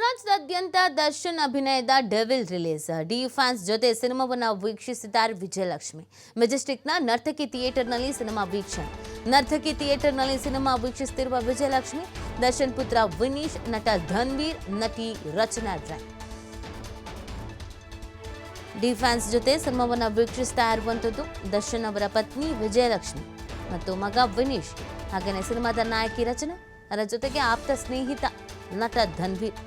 ರಾಜ್ಯದಾದ್ಯಂತ ದರ್ಶನ್ ಅಭಿನಯದ devil release. D fans ಜೊತೆ ಸಿನಿಮಾವನ್ನ ವೀಕ್ಷಿಸಿದ್ದಾರೆ ವಿಜಯಲಕ್ಷ್ಮಿ. ಮೆಜೆಸ್ಟಿಕ್ನ ನರ್ತಕಿ ಥಿಯೇಟರ್ನಲ್ಲಿ ಸಿನಿಮಾ ವೀಕ್ಷಣೆ. ನರ್ತಕಿ ಥಿಯೇಟರ್ನಲ್ಲಿ ಸಿನಿಮಾ ವೀಕ್ಷಿಸುತ್ತಿರುವ ವಿಜಯಲಕ್ಷ್ಮಿ, ದರ್ಶನ್ ಪುತ್ರ ವಿನೀಶ್, ನಟ ಧನ್ವೀರ್, ನಟಿ ರಚನಾ ಡ್ರೈ. ಡಿ ಫ್ಯಾನ್ಸ್ ಜೊತೆ ಸಿನಿಮಾವನ್ನ ವೀಕ್ಷಿಸ್ತಾ ಇರುವಂಥದ್ದು ದರ್ಶನ್ ಅವರ ಪತ್ನಿ ವಿಜಯಲಕ್ಷ್ಮಿ ಮತ್ತು ಮಗ ವಿನೀಶ್. ಹಾಗೆಯೇ ಸಿನಿಮಾದ ನಾಯಕಿ ರಚನಾ ಅದರ ಜೊತೆಗೆ ಆಪ್ತ ಸ್ನೇಹಿತ ನಟ ಧನ್ವೀರ್.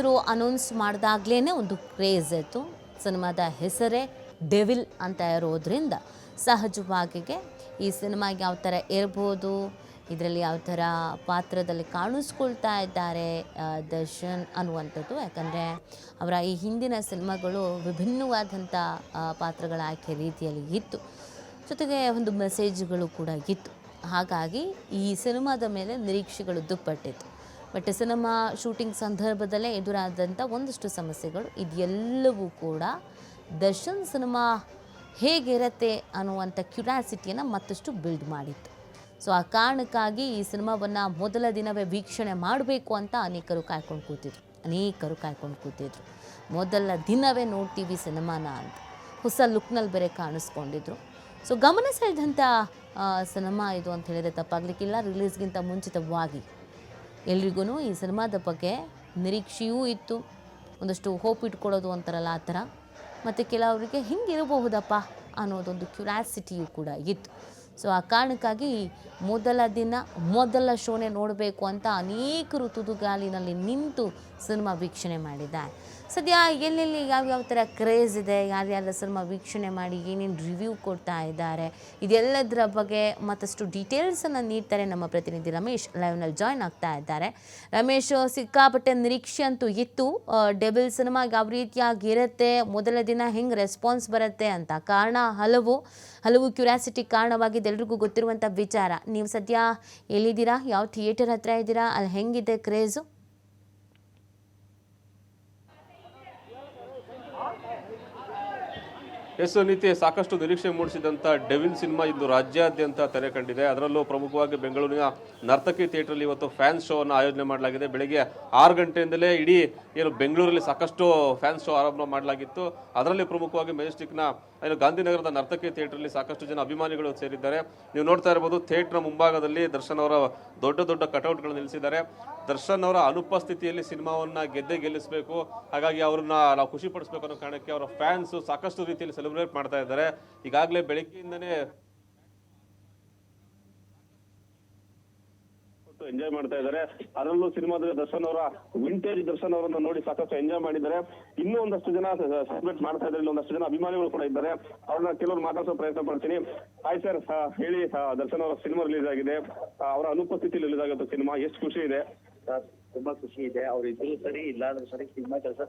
ಹೆಸರು ಅನೌನ್ಸ್ ಮಾಡಿದಾಗಲೇ ಒಂದು ಕ್ರೇಜ್ ಇತ್ತು. ಸಿನಿಮಾದ ಹೆಸರೇ ಡೆವಿಲ್ ಅಂತ ಇರೋದ್ರಿಂದ ಸಹಜವಾಗಿಗೆ ಈ ಸಿನಿಮಾ ಯಾವ ಥರ ಇರ್ಬೋದು, ಇದರಲ್ಲಿ ಯಾವ ಥರ ಪಾತ್ರದಲ್ಲಿ ಕಾಣಿಸ್ಕೊಳ್ತಾ ಇದ್ದಾರೆ ದರ್ಶನ್ ಅನ್ನುವಂಥದ್ದು. ಯಾಕಂದರೆ ಅವರ ಈ ಹಿಂದಿನ ಸಿನಿಮಾಗಳು ವಿಭಿನ್ನವಾದಂಥ ಪಾತ್ರಗಳ ಆಯ್ಕೆ ರೀತಿಯಲ್ಲಿ ಇತ್ತು. ಜೊತೆಗೆ ಒಂದು ಮೆಸೇಜ್ಗಳು ಕೂಡ ಇತ್ತು. ಹಾಗಾಗಿ ಈ ಸಿನಿಮಾದ ಮೇಲೆ ನಿರೀಕ್ಷೆಗಳು ದುಪ್ಪಟ್ಟಿತ್ತು. ಬಟ್ ಸಿನಿಮಾ ಶೂಟಿಂಗ್ ಸಂದರ್ಭದಲ್ಲೇ ಎದುರಾದಂಥ ಒಂದಷ್ಟು ಸಮಸ್ಯೆಗಳು ಇದೆಲ್ಲವೂ ಕೂಡ ದರ್ಶನ್ ಸಿನಿಮಾ ಹೇಗಿರತ್ತೆ ಅನ್ನುವಂಥ ಕ್ಯುರಾಸಿಟಿಯನ್ನು ಮತ್ತಷ್ಟು ಬಿಲ್ಡ್ ಮಾಡಿತ್ತು. ಸೊ ಆ ಕಾರಣಕ್ಕಾಗಿ ಈ ಸಿನಿಮಾವನ್ನು ಮೊದಲ ದಿನವೇ ವೀಕ್ಷಣೆ ಮಾಡಬೇಕು ಅಂತ ಅನೇಕರು ಕಾಯ್ಕೊಂಡು ಕೂತಿದ್ರು. ಅನೇಕರು ಕಾಯ್ಕೊಂಡು ಕೂತಿದ್ರು. ಮೊದಲ ದಿನವೇ ನೋಡ್ತೀವಿ ಸಿನಿಮಾನ ಅಂತ ಹೊಸ ಲುಕ್ನಲ್ಲಿ ಬೇರೆ ಕಾಣಿಸ್ಕೊಂಡಿದ್ರು. ಸೊ ಗಮನ ಸೆಳೆದಂಥ ಸಿನಿಮಾ ಇದು ಅಂತ ಹೇಳಿದರೆ ತಪ್ಪಾಗಲಿಕ್ಕಿಲ್ಲ. ರಿಲೀಸ್ಗಿಂತ ಮುಂಚಿತವಾಗಿ ಎಲ್ರಿಗೂ ಈ ಸಿನಿಮಾದ ಬಗ್ಗೆ ನಿರೀಕ್ಷೆಯೂ ಇತ್ತು. ಒಂದಷ್ಟು ಹೋಪ್ ಇಟ್ಕೊಳ್ಳೋದು ಅಂತಾರಲ್ಲ ಆ ಥರ. ಮತ್ತು ಕೆಲವರಿಗೆ ಹಿಂಗಿರಬಹುದಪ್ಪ ಅನ್ನೋದೊಂದು ಕ್ಯೂರಾಸಿಟಿಯು ಕೂಡ ಇತ್ತು. ಸೊ ಆ ಕಾರಣಕ್ಕಾಗಿ ಮೊದಲ ದಿನ ಮೊದಲ ಶೋನೇ ನೋಡಬೇಕು ಅಂತ ಅನೇಕರು ತುದುಗಾಲಿನಲ್ಲಿ ನಿಂತು ಸಿನಿಮಾ ವೀಕ್ಷಣೆ ಮಾಡಿದ್ದಾರೆ. ಸದ್ಯ ಎಲ್ಲೆಲ್ಲಿ ಯಾವ್ಯಾವ ಥರ ಕ್ರೇಜ್ ಇದೆ ಯಾರ್ಯಾರ ಸಿನಿಮಾ ವೀಕ್ಷಣೆ ಮಾಡಿ ಏನೇನು ರಿವ್ಯೂ ಕೊಡ್ತಾ ಇದ್ದಾರೆ, ಇದೆಲ್ಲದರ ಬಗ್ಗೆ ಮತ್ತಷ್ಟು ಡೀಟೇಲ್ಸನ್ನು ನೀಡ್ತಾರೆ ನಮ್ಮ ಪ್ರತಿನಿಧಿ ರಮೇಶ್. ಲೈವ್ನಲ್ಲಿ ಜಾಯ್ನ್ ಆಗ್ತಾ ಇದ್ದಾರೆ. ರಮೇಶ್, ಸಿಕ್ಕಾಪಟ್ಟೆ ನಿರೀಕ್ಷೆ ಅಂತೂ ಇತ್ತು. ಡೆಬಲ್ ಸಿನಿಮಾ ಯಾವ ರೀತಿಯಾಗಿ ಇರುತ್ತೆ, ಮೊದಲ ದಿನ ಹೆಂಗೆ ರೆಸ್ಪಾನ್ಸ್ ಬರುತ್ತೆ ಅಂತ ಕಾರಣ ಹಲವು. ಹಲವು ಕ್ಯೂರಿಯಾಸಿಟಿ ಕಾರಣವಾಗಿದೆ ಎಲ್ರಿಗೂ ಗೊತ್ತಿರುವಂಥ ವಿಚಾರ. ನೀವು ಸದ್ಯ ಎಲ್ಲಿದ್ದೀರಾ? ಯಾವ ಥಿಯೇಟರ್ ಹತ್ರ ಇದ್ದೀರಾ? ಅಲ್ಲಿ ಹೆಂಗಿದೆ ಕ್ರೇಜು ಎಸ್ ನೀತಿ ಸಾಕಷ್ಟು ನಿರೀಕ್ಷೆ ಮೂಡಿಸಿದಂಥ ಡೆವಿಲ್ ಸಿನಿಮಾ ಇಂದು ರಾಜ್ಯಾದ್ಯಂತ ತೆರೆ ಕಂಡಿದೆ. ಅದರಲ್ಲೂ ಪ್ರಮುಖವಾಗಿ ಬೆಂಗಳೂರಿನ ನರ್ತಕಿ ಥಿಯೇಟ್ರಲ್ಲಿ ಇವತ್ತು ಫ್ಯಾನ್ ಶೋ ಅನ್ನು ಆಯೋಜನೆ ಮಾಡಲಾಗಿದೆ. ಬೆಳಗ್ಗೆ ಆರು ಗಂಟೆಯಿಂದಲೇ ಇಡೀ ಏನು ಬೆಂಗಳೂರಲ್ಲಿ ಸಾಕಷ್ಟು ಫ್ಯಾನ್ ಶೋ ಆರಂಭ ಮಾಡಲಾಗಿತ್ತು. ಅದರಲ್ಲಿ ಪ್ರಮುಖವಾಗಿ ಮೆಜೆಸ್ಟಿಕ್ನ ಏನು ಗಾಂಧಿನಗರದ ನರ್ತಕಿ ಅಲ್ಲಿ ಸಾಕಷ್ಟು ಜನ ಅಭಿಮಾನಿಗಳು ಸೇರಿದ್ದಾರೆ. ನೀವು ನೋಡ್ತಾ ಇರಬಹುದು ಥಿಯೇಟರ್ನ ಮುಂಭಾಗದಲ್ಲಿ ದರ್ಶನ್ ಅವರ ದೊಡ್ಡ ದೊಡ್ಡ ಕಟೌಟ್ಗಳು ನಿಲ್ಲಿಸಿದ್ದಾರೆ. ದರ್ಶನ್ ಅವರ ಅನುಪಸ್ಥಿತಿಯಲ್ಲಿ ಸಿನಿಮಾವನ್ನ ಗೆದ್ದೆ ಗೆಲ್ಲಿಸಬೇಕು. ಹಾಗಾಗಿ ಅವ್ರನ್ನ ನಾವು ಖುಷಿ ಪಡಿಸ್ಬೇಕು ಅನ್ನೋ ಕಾರಣಕ್ಕೆ ಅವರ ಫ್ಯಾನ್ಸ್ ಸಾಕಷ್ಟು ರೀತಿಯಲ್ಲಿ ಸೆಲೆಬ್ರೇಟ್ ಮಾಡ್ತಾ ಇದ್ದಾರೆ. ಈಗಾಗಲೇ ಬೆಳಗ್ಗೆಯಿಂದನೇ ಎಂಜಾಯ್ ಮಾಡ್ತಾ ಇದ್ದಾರೆ. ಅದರಲ್ಲೂ ಸಿನಿಮಾದ ದರ್ಶನ್ ಅವರ ವಿಂಟೇಜ್ ದರ್ಶನ್ ಅವರನ್ನ ನೋಡಿ ಸಾಕಷ್ಟು ಎಂಜಾಯ್ ಮಾಡಿದ್ದಾರೆ. ಇನ್ನೂ ಒಂದಷ್ಟು ಜನ ಸೆಲೆಬ್ರೇಟ್ ಮಾಡ್ತಾ ಇದ್ದಾರೆ. ಒಂದಷ್ಟು ಜನ ಅಭಿಮಾನಿಗಳು ಕೂಡ ಇದ್ದಾರೆ. ಅವ್ರನ್ನ ಕೆಲವರು ಮಾತಾಡ್ಸೋ ಪ್ರಯತ್ನ ಪಡ್ತೀನಿ. ಹಾಯ್ ಸರ್ ಹೇಳಿ ದರ್ಶನ್ ಅವರ ಸಿನಿಮಾ ರಿಲೀಸ್ ಆಗಿದೆ. ಅವರ ಅನುಪಸ್ಥಿತಿ ರಿಲೀಸ್ ಆಗುತ್ತೆ ಸಿನಿಮಾ ಎಷ್ಟು ಖುಷಿ ಇದೆ? ತುಂಬಾ ಖುಷಿ ಇದೆ. ಅವ್ರು ಇದ್ರು ಸರಿ ಇಲ್ಲ ಅಂದ್ರೆ ಸರಿ ಸಿನಿಮಾ ಕೆಲಸ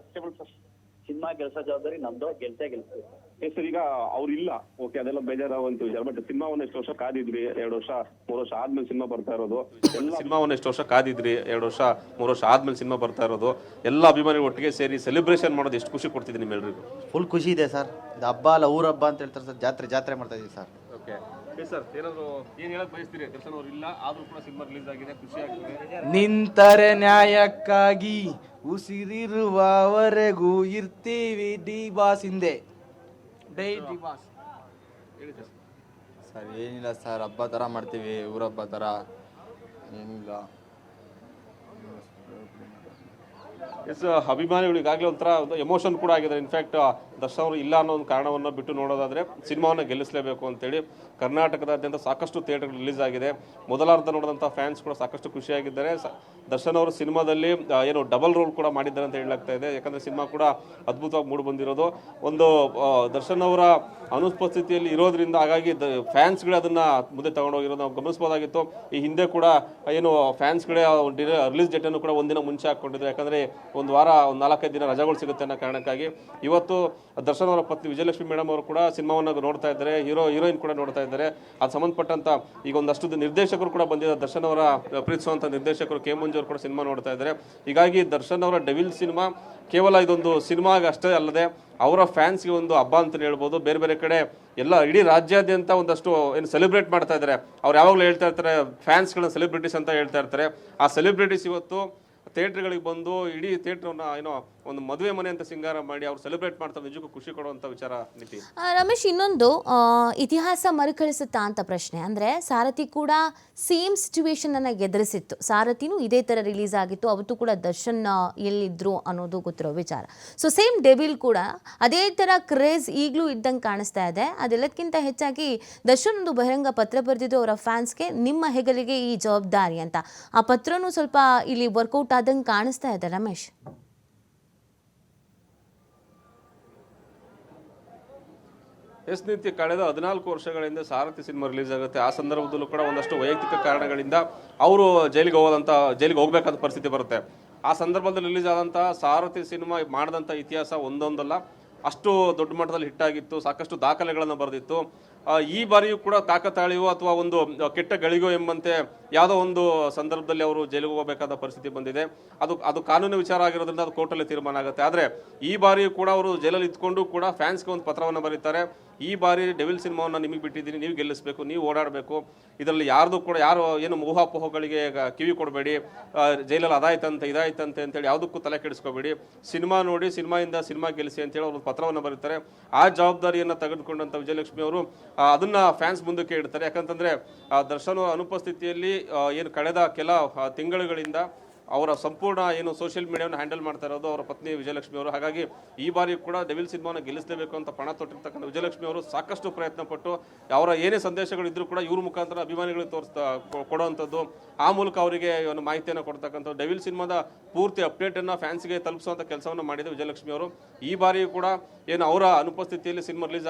ಸಿನಿಮಾ ಕೆಲಸ ಜವಾಬ್ದಾರಿ ನಮ್ದು ಗೆಲ್ತೇ ಗೆಲ್ತು ಎಸ್ ಸರ್ ಈಗ ಅವ್ರು ಇಲ್ಲ ಓಕೆ ಅದೆಲ್ಲ ಬೇಜಾರಾಗುವಂತ ವಿಚಾರ ಬಟ್ ಸಿನಿಮಾವನ್ನ ಎಷ್ಟು ವರ್ಷ ಕಾದಿದ್ರಿ ಎರಡು ವರ್ಷ ಮೂರು ವರ್ಷ ಆದ್ಮೇಲೆ ಸಿನಿಮಾ ಬರ್ತಾ ಇರೋದು? ಎಲ್ಲ ಸಿನಿಮಾವನ್ನು ಎಷ್ಟು ವರ್ಷ ಕಾದಿದ್ರಿ ಎರಡು ವರ್ಷ ಮೂರು ವರ್ಷ ಆದ್ಮೇಲೆ ಸಿನಿಮಾ ಬರ್ತಾ ಇರೋದು ಎಲ್ಲ ಅಭಿಮಾನಿಗಳು ಒಟ್ಟಿಗೆ ಸೇರಿ ಸೆಲೆಬ್ರೇಷನ್ ಮಾಡೋದು ಎಷ್ಟು ಖುಷಿ ಕೊಡ್ತಿದ್ದೀನಿ ನಿಮ್ಮೆಲ್ಲರಿಗೂ ಫುಲ್ ಖುಷಿ ಇದೆ ಸರ್. ಇದು ಹಬ್ಬ ಅಲ್ಲ ಊರ ಹಬ್ಬ ಅಂತ ಹೇಳ್ತಾರೆ ಸರ್ ಜಾತ್ರೆ ಜಾತ್ರೆ ಮಾಡ್ತಾ ಇದೀವಿ ಸರ್. ಓಕೆ. ಸರ್ ಏನಾದ್ರು ಏನ್ ಹೇಳಕ್ ಬಯಸ್ತೀರಿ? ದರ್ಶನ್ ಅವ್ರು ಇಲ್ಲ ಆದ್ರೂ ಕೂಡ ಸಿನಿಮಾ ರಿಲೀಸ್ ಆಗಿದೆ ಖುಷಿ ಆಗ್ತದೆ. ನಿಂತರೆ ನ್ಯಾಯಕ್ಕಾಗಿ ಉಸಿರಿರುವವರೆಗೂ ಇರ್ತೀವಿ ಡಿ ಬಾಸ್ ಹಿಂದೆ. Die D boss. Sir. Sir ಏನಿಲ್ಲ ಸರ್ ಹಬ್ಬ ಥರ ಮಾಡ್ತೀವಿ ಊರಬ್ಬ ಥರ. ಏನಿಲ್ಲ. ಎಸ್, ಅಭಿಮಾನಿಗಳು ಈಗಾಗಲೇ ಒಂಥರ ಎಮೋಷನ್ ಕೂಡ ಆಗಿದೆ ಇನ್ಫ್ಯಾಕ್ಟ್ ದರ್ಶನ್ ಅವರು ಇಲ್ಲ ಅನ್ನೋ ಒಂದು ಕಾರಣವನ್ನು ಬಿಟ್ಟು ನೋಡೋದಾದರೆ ಸಿನಿಮಾವನ್ನು ಗೆಲ್ಲಿಸಲೇಬೇಕು ಅಂತೇಳಿ ಕರ್ನಾಟಕದಾದ್ಯಂತ ಸಾಕಷ್ಟು ಥಿಯೇಟರ್ ರಿಲೀಸ್ ಆಗಿದೆ. ಮೊದಲಾರ್ಧ ನೋಡಿದಂಥ ಫ್ಯಾನ್ಸ್ ಕೂಡ ಸಾಕಷ್ಟು ಖುಷಿಯಾಗಿದ್ದಾರೆ. ದರ್ಶನ್ ಅವರು ಸಿನಿಮಾದಲ್ಲಿ ಏನು ಡಬಲ್ ರೋಲ್ ಕೂಡ ಮಾಡಿದ್ದಾರೆ ಅಂತ ಹೇಳಲಾಗ್ತಾ ಇದೆ. ಯಾಕಂದರೆ ಸಿನಿಮಾ ಕೂಡ ಅದ್ಭುತವಾಗಿ ಮೂಡಿ ಬಂದಿರೋದು. ಒಂದು ದರ್ಶನ್ ಅವರ ಅನುಪಸ್ಥಿತಿಯಲ್ಲಿ ಇರೋದ್ರಿಂದ ಹಾಗಾಗಿ ದ, ಫ್ಯಾನ್ಸ್ಗಳೇ ಅದನ್ನು ಮುಂದೆ ತಗೊಂಡೋಗಿರೋದು ನಾವು ಗಮನಿಸ್ಬೋದಾಗಿತ್ತು. ಈ ಹಿಂದೆ ಕೂಡ ಏನು, ಫ್ಯಾನ್ಸ್ಗಳೇ ರಿಲೀಸ್ ಡೇಟನ್ನು ಕೂಡ ಒಂದಿನ ಮುಂಚೆ ಹಾಕ್ಕೊಂಡಿದ್ರು. ಯಾಕಂದ್ರೆ ಒಂದು ವಾರ, ಒಂದು ನಾಲ್ಕೈದು ದಿನ ರಜೆಗಳು ಸಿಗುತ್ತೆ ಅನ್ನೋ ಕಾರಣಕ್ಕಾಗಿ. ಇವತ್ತು ದರ್ಶನ್ ಅವರ ಪತ್ನಿ ವಿಜಯಲಕ್ಷ್ಮಿ ಮೇಡಮ್ ಅವರು ಕೂಡ ಸಿನಿಮಾವನ್ನು ನೋಡ್ತಾ ಇದ್ದಾರೆ, ಹೀರೋ, ಹೀರೋಯಿನ್ ಕೂಡ ನೋಡ್ತಾ ಇದ್ದಾರೆ. ಅದು ಸಂಬಂಧಪಟ್ಟಂತ ಈಗ ಒಂದಷ್ಟು ನಿರ್ದೇಶಕರು ಕೂಡ ಬಂದಿದ್ದಾರೆ. ದರ್ಶನ್ ಅವರ ಪ್ರೀತಿಸುವಂತ ನಿರ್ದೇಶಕರು ಕೆ ಮಂಜು ಅವರು ಕೂಡ ಸಿನಿಮಾ ನೋಡ್ತಾ ಇದ್ದಾರೆ. ಹೀಗಾಗಿ ದರ್ಶನ್ ಅವರ ಡೆವಿಲ್ ಸಿನಿಮಾ ಕೇವಲ ಇದೊಂದು ಸಿನಿಮಾಗೆ ಅಷ್ಟೇ ಅಲ್ಲದೆ ಅವರ ಫ್ಯಾನ್ಸ್ಗೆ ಒಂದು ಹಬ್ಬ ಅಂತ ಹೇಳ್ಬೋದು. ಬೇರೆ ಬೇರೆ ಕಡೆ ಎಲ್ಲ ಇಡೀ ರಾಜ್ಯಾದ್ಯಂತ ಒಂದಷ್ಟು ಏನು ಸೆಲೆಬ್ರೇಟ್ ಮಾಡ್ತಾ ಇದ್ದಾರೆ. ಅವ್ರು ಯಾವಾಗಲೂ ಹೇಳ್ತಾ ಇರ್ತಾರೆ, ಫ್ಯಾನ್ಸ್ಗಳನ್ನ ಸೆಲೆಬ್ರಿಟೀಸ್ ಅಂತ ಹೇಳ್ತಾ ಇರ್ತಾರೆ. ಆ ಸೆಲೆಬ್ರಿಟೀಸ್ ಇವತ್ತು ಥಿಯೇಟ್ರ್ಗಳಿಗೆ ಬಂದು ಇಡೀ ಥಿಯೇಟ್ರನ್ನ ಏನೋ ಒಂದು ಮದುವೆ ಮನೆ ಅಂತ ಸಿಂಗಾರ ಮಾಡಿ ಅವ್ರು ಸೆಲೆಬ್ರೇಟ್ ಮಾಡ್ತಾರೆ, ನಿಜಕ್ಕೂ ಖುಷಿ ಕೊಡುವಂತ ವಿಚಾರ ನಿತಿ. ರಮೇಶ್, ಇನ್ನೊಂದು ಇತಿಹಾಸ ಮರುಕಳಿಸುತ್ತಾ ಅಂತ ಪ್ರಶ್ನೆ. ಅಂದರೆ ಸಾರಥಿ ಕೂಡ ಸೇಮ್ ಸಿಚುವೇಶನನ್ನು ಎದುರಿಸಿತ್ತು. ಸಾರಥಿನೂ ಇದೇ ಥರ ರಿಲೀಸ್ ಆಗಿತ್ತು. ಅವತ್ತು ಕೂಡ ದರ್ಶನ್ ಎಲ್ಲಿದ್ರು ಅನ್ನೋದು ಗೊತ್ತಿರೋ ವಿಚಾರ. ಸೊ ಸೇಮ್ ಡೆವಿಲ್ ಕೂಡ ಅದೇ ಥರ ಕ್ರೇಜ್ ಈಗಲೂ ಇದ್ದಂಗೆ ಕಾಣಿಸ್ತಾ ಇದೆ. ಅದೆಲ್ಲದಕ್ಕಿಂತ ಹೆಚ್ಚಾಗಿ ದರ್ಶನ್ ಒಂದು ಬಹಿರಂಗ ಪತ್ರ ಬರೆದಿದ್ದು ಅವರ ಫ್ಯಾನ್ಸ್ಗೆ ನಿಮ್ಮ ಹೆಗಲಿಗೆ ಈ ಜವಾಬ್ದಾರಿ ಅಂತ. ಆ ಪತ್ರನೂ ಸ್ವಲ್ಪ ಇಲ್ಲಿ ವರ್ಕೌಟ್ ಆದಂಗೆ ಕಾಣಿಸ್ತಾ ಇದೆ, ರಮೇಶ್. ಎಸ್ ನೀತಿ ಕಳೆದ ಹದಿನಾಲ್ಕು ವರ್ಷಗಳಿಂದ ಸಾರಥಿ ಸಿನಿಮಾ ರಿಲೀಸ್ ಆಗುತ್ತೆ. ಆ ಸಂದರ್ಭದಲ್ಲೂ ಕೂಡ ಒಂದಷ್ಟು ವೈಯಕ್ತಿಕ ಕಾರಣಗಳಿಂದ ಅವರು ಜೈಲಿಗೆ ಹೋಗೋದಂಥ ಜೈಲಿಗೆ ಹೋಗಬೇಕಾದ ಪರಿಸ್ಥಿತಿ ಬರುತ್ತೆ. ಆ ಸಂದರ್ಭದಲ್ಲಿ ರಿಲೀಸ್ ಆದಂಥ ಸಾರಥಿ ಸಿನಿಮಾ ಮಾಡಿದಂಥ ಇತಿಹಾಸ ಒಂದೊಂದಲ್ಲ. ಅಷ್ಟು ದೊಡ್ಡ ಮಟ್ಟದಲ್ಲಿ ಹಿಟ್ಟಾಗಿತ್ತು ಸಾಕಷ್ಟು ದಾಖಲೆಗಳನ್ನು ಬರೆದಿತ್ತು. ಈ ಬಾರಿಯೂ ಕೂಡ ಕಾಕತಾಳಿಯೋ ಅಥವಾ ಒಂದು ಕೆಟ್ಟ ಗಳಿಗೋ ಎಂಬಂತೆ ಯಾವುದೋ ಒಂದು ಸಂದರ್ಭದಲ್ಲಿ ಅವರು ಜೈಲಿಗೆ ಹೋಗಬೇಕಾದ ಪರಿಸ್ಥಿತಿ ಬಂದಿದೆ. ಅದು ಅದು ಕಾನೂನು ವಿಚಾರ ಆಗಿರೋದ್ರಿಂದ ಅದು ಕೋರ್ಟಲ್ಲಿ ತೀರ್ಮಾನ ಆಗುತ್ತೆ. ಆದರೆ ಈ ಬಾರಿಯೂ ಕೂಡ ಅವರು ಜೈಲಲ್ಲಿ ಇದ್ಕೊಂಡು ಕೂಡ ಫ್ಯಾನ್ಸ್ಗೆ ಒಂದು ಪತ್ರವನ್ನು ಬರೀತಾರೆ. ಈ ಬಾರಿ ಡೆವಿಲ್ ಸಿನಿಮಾವನ್ನು ನಿಮಗೆ ಬಿಟ್ಟಿದ್ದೀನಿ, ನೀವು ಗೆಲ್ಲಿಸಬೇಕು, ನೀವು ಓಡಾಡಬೇಕು. ಇದರಲ್ಲಿ ಯಾರ್ದು ಕೂಡ, ಯಾರು ಏನು ಊಹಾಪೋಹಗಳಿಗೆ ಕಿವಿ ಕೊಡಬೇಡಿ ಜೈಲಲ್ಲಿ ಅದಾಯ್ತಂತೆ, ಇದಾಯ್ತಂತೆ ಅಂತೇಳಿ ಯಾವುದಕ್ಕೂ ತಲೆ ಕೆಡಿಸ್ಕೋಬೇಡಿ. ಸಿನಿಮಾ ನೋಡಿ, ಸಿನಿಮಾಯಿಂದ ಸಿನಿಮಾ ಗೆಲ್ಲಿಸಿ ಅಂತೇಳಿ ಅವರು ಪತ್ರವನ್ನು ಬರೀತಾರೆ. ಆ ಜವಾಬ್ದಾರಿಯನ್ನು ತೆಗೆದುಕೊಂಡಂಥ ವಿಜಯಲಕ್ಷ್ಮಿ ಅವರು ಅದನ್ನ ಫ್ಯಾನ್ಸ್ ಮುಂದಕ್ಕೆ ಇಡ್ತಾರೆ. ಯಾಕಂತಂದ್ರೆ ದರ್ಶನ್ ಅವರ ಅನುಪಸ್ಥಿತಿಯಲ್ಲಿ ಏನು ಕಳೆದ ಕೆಲ ತಿಂಗಳುಗಳಿಂದ ಅವರ ಸಂಪೂರ್ಣ ಏನು ಸೋಷಿಯಲ್ ಮೀಡಿಯಾವನ್ನು ಹ್ಯಾಂಡಲ್ ಮಾಡ್ತಾ ಇರೋದು ಅವರ ಪತ್ನಿ ವಿಜಯಲಕ್ಷ್ಮಿ ಅವರು. ಹಾಗಾಗಿ ಈ ಬಾರಿ ಕೂಡ ಡೆವಿಲ್ ಸಿನಿಮಾನ ಗೆಲ್ಲಿಸಲೇಬೇಕು ಅಂತ ಪಣ ತೊಟ್ಟಿರ್ತಕ್ಕಂಥ ವಿಜಯಲಕ್ಷ್ಮಿ ಅವರು ಸಾಕಷ್ಟು ಪ್ರಯತ್ನ ಪಟ್ಟು ಅವರ ಏನೇ ಸಂದೇಶಗಳಿದ್ರು ಕೂಡ ಇವ್ರ ಮುಖಾಂತರ ಅಭಿಮಾನಿಗಳಿಗೆ ತೋರಿಸ್ತಾ ಕೊಡುವಂಥದ್ದು. ಆ ಮೂಲಕ ಅವರಿಗೆ ಒಂದು ಮಾಹಿತಿಯನ್ನು ಕೊಡ್ತಕ್ಕಂಥದ್ದು. ಡೆವಿಲ್ ಸಿನಿಮಾದ ಪೂರ್ತಿ ಅಪ್ಡೇಟನ್ನು ಫ್ಯಾನ್ಸ್ಗೆ ತಲುಪಿಸುವಂಥ ಕೆಲಸವನ್ನು ಮಾಡಿದೆ ವಿಜಯಲಕ್ಷ್ಮಿ ಅವರು. ಈ ಬಾರಿಯೂ ಕೂಡ ಏನು ಅವರ ಅನುಪಸ್ಥಿತಿಯಲ್ಲಿ ಸಿನಿಮಾ ರಿಲೀಸ್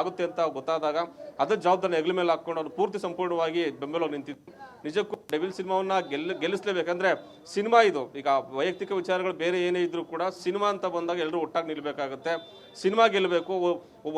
ಆಗುತ್ತೆ ಅಂತ ಗೊತ್ತಾದಾಗ ಅದರ ಜವಾಬ್ದಾರಿ ಹೆಗಲ ಮೇಲೆ ಹಾಕೊಂಡು ಅವರು ಪೂರ್ತಿ ಸಂಪೂರ್ಣವಾಗಿ ಬೆಂಬಲವಾಗಿ ನಿಂತಿತ್ತು ನಿಜಕ್ಕೂ ಡೆವಿಲ್ ಸಿನಿಮಾವನ್ನ ಗೆಲ್ಲ ಗೆಲ್ಲಿಸ್ಲೇಬೇಕಂದ್ರೆ ಸಿನಿಮಾ ಇದು. ಈಗ ವೈಯಕ್ತಿಕ ವಿಚಾರಗಳು ಬೇರೆ ಏನೇ ಇದ್ದರೂ ಕೂಡ ಸಿನಿಮಾ ಅಂತ ಬಂದಾಗ ಎಲ್ಲರೂ ಒಟ್ಟಾಗಿ ನಿಲ್ಲಬೇಕಾಗುತ್ತೆ ಸಿನಿಮಾ ಗೆಲ್ಲಬೇಕು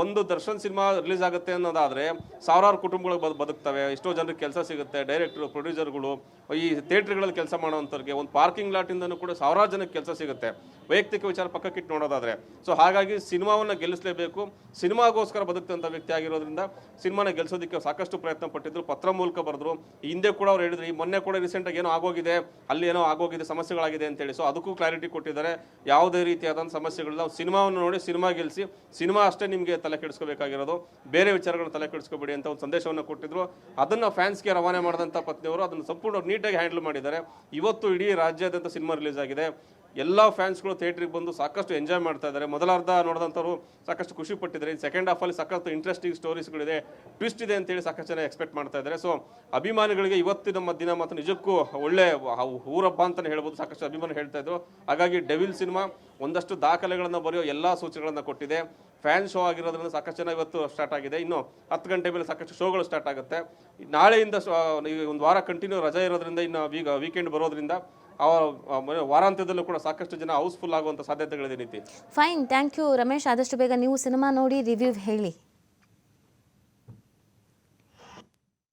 ಒಂದು ದರ್ಶನ್ ಸಿನಿಮಾ ರಿಲೀಸ್ ಆಗುತ್ತೆ ಅನ್ನೋದಾದ್ರೆ ಸಾವಿರಾರು ಕುಟುಂಬಗಳು ಬದು, ಬದುಕ್ತವೆ. ಎಷ್ಟೋ ಜನರಿಗೆ ಕೆಲಸ ಸಿಗುತ್ತೆ. ಡೈರೆಕ್ಟರ್, ಪ್ರೊಡ್ಯೂಸರ್ಗಳು, ಈ ಥಿಯೇಟ್ರ್ಗಳಲ್ಲಿ ಕೆಲಸ ಮಾಡೋವಂಥವ್ರಿಗೆ ಒಂದು ಪಾರ್ಕಿಂಗ್ ಲಾಟಿಂದನೂ ಕೂಡ ಸಾವಿರಾರು ಜನಕ್ಕೆ ಕೆಲಸ ಸಿಗುತ್ತೆ. ವೈಯಕ್ತಿಕ ವಿಚಾರ ಪಕ್ಕಕ್ಕಿಟ್ಟು ನೋಡೋದಾದ್ರೆ. ಸೊ ಹಾಗಾಗಿ ಸಿನಿಮಾವನ್ನು ಗೆಲ್ಲಿಸಲೇಬೇಕು. ಸಿನಿಮಾಗೋಸ್ಕರ ಬದುಕ್ತಂಥ ವ್ಯಕ್ತಿ ಆಗಿರೋದ್ರಿಂದ ಸಿನಿಮಾನ ಗೆಲ್ಲಿಸೋದಕ್ಕೆ ಸಾಕಷ್ಟು ಪ್ರಯತ್ನ ಪಟ್ಟಿದ್ರು ಪತ್ರ ಮೂಲಕ ಬರೆದ್ರು. ಹಿಂದೆ ಕೂಡ ಅವ್ರು ಹೇಳಿದ್ರು, ಈ ಮೊನ್ನೆ ಕೂಡ ರೀಸೆಂಟಾಗಿ ಏನೋ ಆಗೋಗಿದೆ. ಅಲ್ಲಿ ಏನೋ ಆಗೋಗಿದೆ ಸಮಸ್ಯೆಗಳಾಗಿದೆ ಅಂತೇಳಿ. ಸೊ ಅದಕ್ಕೂ ಕ್ಲಾರಿಟಿ ಕೊಟ್ಟಿದ್ದಾರೆ. ಯಾವುದೇ ರೀತಿಯಾದಂಥ ಸಮಸ್ಯೆಗಳಿಲ್ಲ. ಸಿನಿಮಾವನ್ನು ನೋಡಿ ಸಿನಿಮಾ ಗೆಲ್ಲಿಸಿ, ಸಿನಿಮಾ ಅಷ್ಟೇ ನಿಮಗೆ ತಲೆ ಕೆಡಿಸ್ಕೋಬೇಕಾಗಿರೋದು. ಬೇರೆ ವಿಚಾರಗಳನ್ನ ತಲೆ ಕೆಡಿಸ್ಕೋಬೇಡಿ ಅಂತ ಒಂದು ಸಂದೇಶವನ್ನು ಕೊಟ್ಟಿದ್ರು. ಅದನ್ನು ಫ್ಯಾನ್ಸ್ಗೆ ರವಾನೆ ಮಾಡಿದಂಥ ಪತ್ನಿಯವರು ಅದನ್ನು ಸಂಪೂರ್ಣ ನೀಟಾಗಿ ಹ್ಯಾಂಡಲ್ ಮಾಡಿದ್ದಾರೆ. ಇವತ್ತು ಇಡೀ ರಾಜ್ಯಾದ್ಯಂತ ಸಿನಿಮಾ ರಿಲೀಸ್ ಆಗಿದೆ. ಎಲ್ಲ ಫ್ಯಾನ್ಸ್ಗಳು ಥಿಯೇಟ್ರಿಗೆ ಬಂದು ಸಾಕಷ್ಟು ಎಂಜಾಯ್ ಮಾಡ್ತಾ ಇದ್ದಾರೆ. ಮೊದಲ ಅರ್ಧ ನೋಡಿದಂಥವ್ರು ಸಾಕಷ್ಟು ಖುಷಿ ಪಟ್ಟಿದ್ದಾರೆ. ಸೆಕೆಂಡ್ ಹಾಫಲ್ಲಿ ಸಾಕಷ್ಟು ಇಂಟ್ರೆಸ್ಟಿಂಗ್ ಸ್ಟೋರೀಸ್ಗಳಿದೆ ಟ್ವಿಸ್ಟ್ ಇದೆ ಅಂತೇಳಿ ಸಾಕಷ್ಟು ಜನ ಎಕ್ಸ್ಪೆಕ್ಟ್ ಮಾಡ್ತಾ ಇದ್ದಾರೆ. ಸೊ ಅಭಿಮಾನಿಗಳಿಗೆ ಇವತ್ತು ನಮ್ಮ ದಿನ ಮಾತ್ರ ನಿಜಕ್ಕೂ ಒಳ್ಳೆ ಊರಬ್ಬ ಅಂತಲೇ ಹೇಳ್ಬೋದು. ಸಾಕಷ್ಟು ಅಭಿಮಾನಿ ಹೇಳ್ತಾ ಇದ್ರು. ಹಾಗಾಗಿ ಡೆವಿಲ್ ಸಿನಿಮಾ ಒಂದಷ್ಟು ದಾಖಲೆಗಳನ್ನು ಬರೆಯೋ ಎಲ್ಲ ಸೂಚನೆಗಳನ್ನು ಕೊಟ್ಟಿದೆ. ಫ್ಯಾನ್ ಶೋ ಆಗಿರೋದ್ರಿಂದ ಸಾಕಷ್ಟು ಜನ ಇವತ್ತು ಸ್ಟಾರ್ಟ್ ಆಗಿದೆ. ಇನ್ನು ಹತ್ತು ಗಂಟೆ ಮೇಲೆ ಸಾಕಷ್ಟು ಶೋಗಳು ಸ್ಟಾರ್ಟ್ ಆಗುತ್ತೆ. ನಾಳೆಯಿಂದ ಒಂದು ವಾರ ಕಂಟಿನ್ಯೂ ರಜೆ ಇರೋದ್ರಿಂದ, ಇನ್ನು ವೀಕ್ ವೀಕೆಂಡ್ ಬರೋದ್ರಿಂದ ಆ ವಾರಾಂತ್ಯದಲ್ಲೂ ಕೂಡ ಸಾಕಷ್ಟು ಜನ ಹೌಸ್ಫುಲ್ ಆಗುವಂಥ ಸಾಧ್ಯತೆಗಳಿದೆ ನೀತಿ ಫೈನ್ ಥ್ಯಾಂಕ್ ಯು ರಮೇಶ್. ಆದಷ್ಟು ಬೇಗ ನೀವು ಸಿನಿಮಾ ನೋಡಿ, ರಿವ್ಯೂ ಹೇಳಿ.